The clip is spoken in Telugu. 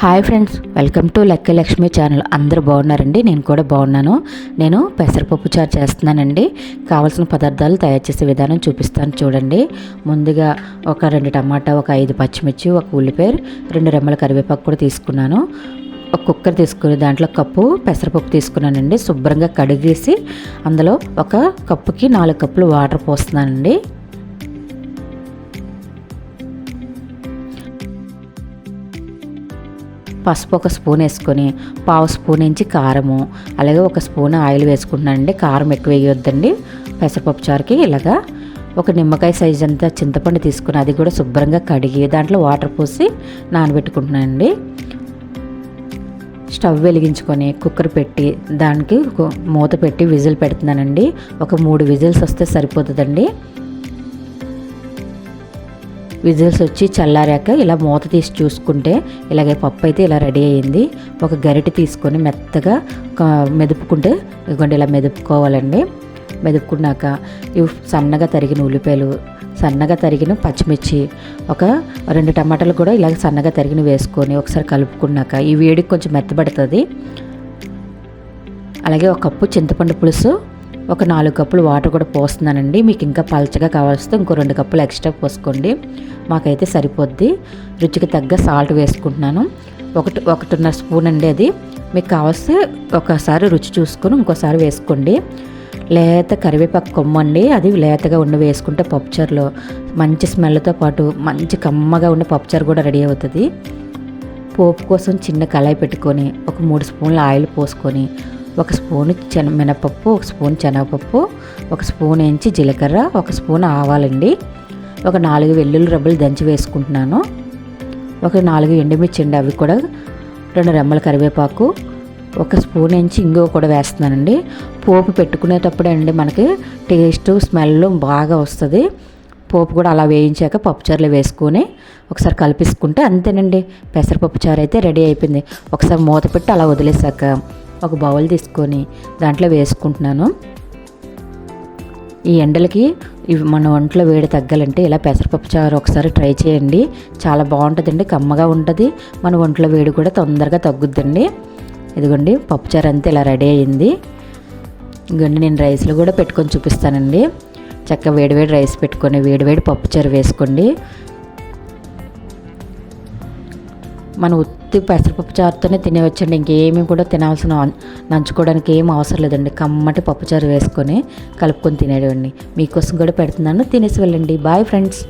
హాయ్ ఫ్రెండ్స్ వెల్కమ్ టు లెక్క లక్ష్మి ఛానల్. అందరూ బాగున్నారండి? నేను కూడా బాగున్నాను. నేను పెసరపప్పు చారు చేస్తున్నానండి. కావాల్సిన పదార్థాలు తయారు చేసే విధానం చూపిస్తాను చూడండి. ముందుగా ఒక రెండు టమాటా ఒక ఐదు పచ్చిమిర్చి ఒక ఉల్లిపాయ రెండు రెమ్మల కరివేపాకు కూడా తీసుకున్నాను. ఒక కుక్కర్ తీసుకుని దాంట్లో కప్పు పెసరపప్పు తీసుకున్నానండి. శుభ్రంగా కడిగేసి అందులో ఒక కప్పుకి నాలుగు కప్పులు వాటర్ పోస్తున్నానండి. పసుపు ఒక స్పూన్ వేసుకొని పావు స్పూన్ నుంచి కారము అలాగే ఒక స్పూన్ ఆయిల్ వేసుకుంటున్నానండి. కారం ఎక్కువ వేయొద్దండి. పెసరపప్పు చారుకి ఇలాగా ఒక నిమ్మకాయ సైజ్ అంతా చింతపండు తీసుకుని అది కూడా శుభ్రంగా కడిగి దాంట్లో వాటర్ పోసి నానబెట్టుకుంటున్నానండి. స్టవ్ వెలిగించుకొని కుక్కర్ పెట్టి దానికి మూత పెట్టి విజిల్ పెడుతున్నానండి. ఒక మూడు విజిల్స్ వస్తే సరిపోతుందండి. విజిల్స్ వచ్చి చల్లారాక ఇలా మూత తీసి చూసుకుంటే ఇలాగే పప్పు అయితే ఇలా రెడీ అయ్యింది. ఒక గరిటె తీసుకొని మెత్తగా మెదుపుకుంటే ఇదిగోండి ఇలా మెదుపుకోవాలండి. మెదుపుకున్నాక ఇవి సన్నగా తరిగిన ఉల్లిపాయలు సన్నగా తరిగిన పచ్చిమిర్చి ఒక రెండు టమాటాలు కూడా ఇలాగ సన్నగా తరిగిన వేసుకొని ఒకసారి కలుపుకున్నాక ఈ వేడికి కొంచెం మెత్తబడుతుంది. అలాగే ఒక కప్పు చింతపండు పులుసు ఒక నాలుగు కప్పులు వాటర్ కూడా పోస్తున్నానండి. మీకు ఇంకా పలచగా కావాల్సి ఇంకో రెండు కప్పులు ఎక్స్ట్రా పోసుకోండి. మాకైతే సరిపోద్ది. రుచికి తగ్గ సాల్ట్ వేసుకుంటున్నాను. ఒకటి ఒకటిన్నర స్పూన్ అండి అది. మీకు కావాల్సి ఒకసారి రుచి చూసుకొని ఇంకోసారి వేసుకోండి. లేత కరివేపాకు కొమ్మ అండి. అది లేతగా ఉండి వేసుకుంటే పప్పుచారులో మంచి స్మెల్తో పాటు మంచి కమ్మగా ఉండే పప్పుచారు కూడా రెడీ అవుతుంది. పోపు కోసం చిన్న కళాయి పెట్టుకొని ఒక మూడు స్పూన్ల ఆయిల్ పోసుకొని ఒక స్పూన్ శన మినపప్పు ఒక స్పూన్ శనగపప్పు ఒక స్పూన్ ఎంచి జీలకర్ర ఒక స్పూన్ ఆవాలండి. ఒక నాలుగు వెల్లుల్లి రబ్బలు దంచి వేసుకుంటున్నాను. ఒక నాలుగు ఎండుమిర్చి అండి అవి కూడా రెండు రెమ్మల కరివేపాకు ఒక స్పూన్ ఎంచి ఇంగువ కూడా వేస్తున్నానండి. పోపు పెట్టుకునేటప్పుడే అండి మనకి టేస్ట్ స్మెల్ బాగా వస్తుంది. పోపు కూడా అలా వేయించాక పప్పుచారులు వేసుకొని ఒకసారి కలిపిసుకుంటే అంతేనండి. పెసరపప్పు చారు అయితే రెడీ అయిపోయింది. ఒకసారి మూత పెట్టి అలా వదిలేసాక ఒక బౌల్ తీసుకొని దాంట్లో వేసుకుంటున్నాను. ఈ ఎండలకి మన ఒంట్లో వేడి తగ్గాలంటే ఇలా పెసరపప్పు చారు ఒకసారి ట్రై చేయండి. చాలా బాగుంటుందండి కమ్మగా ఉంటుంది. మన ఒంట్లో వేడి కూడా తొందరగా తగ్గుద్దండి. ఇదిగోండి పప్పుచారు అంతా ఇలా రెడీ అయింది. ఇదిగోండి నేను రైస్లో కూడా పెట్టుకొని చూపిస్తానండి. చక్కగా వేడివేడి రైస్ పెట్టుకొని వేడివేడి పప్పుచారు వేసుకోండి. మన ఉత్తి పెసరపప్పు చారుతోనే తినేవచ్చండి ఇంకేమీ కూడా తినాల్సిన నంచుకోవడానికి ఏం అవసరం లేదండి. కమ్మటి పప్పుచారు వేసుకొని కలుపుకొని తినేయండి మీకోసం కూడా పెడుతున్నాను. తినేసి వెళ్ళండి. Bye friends.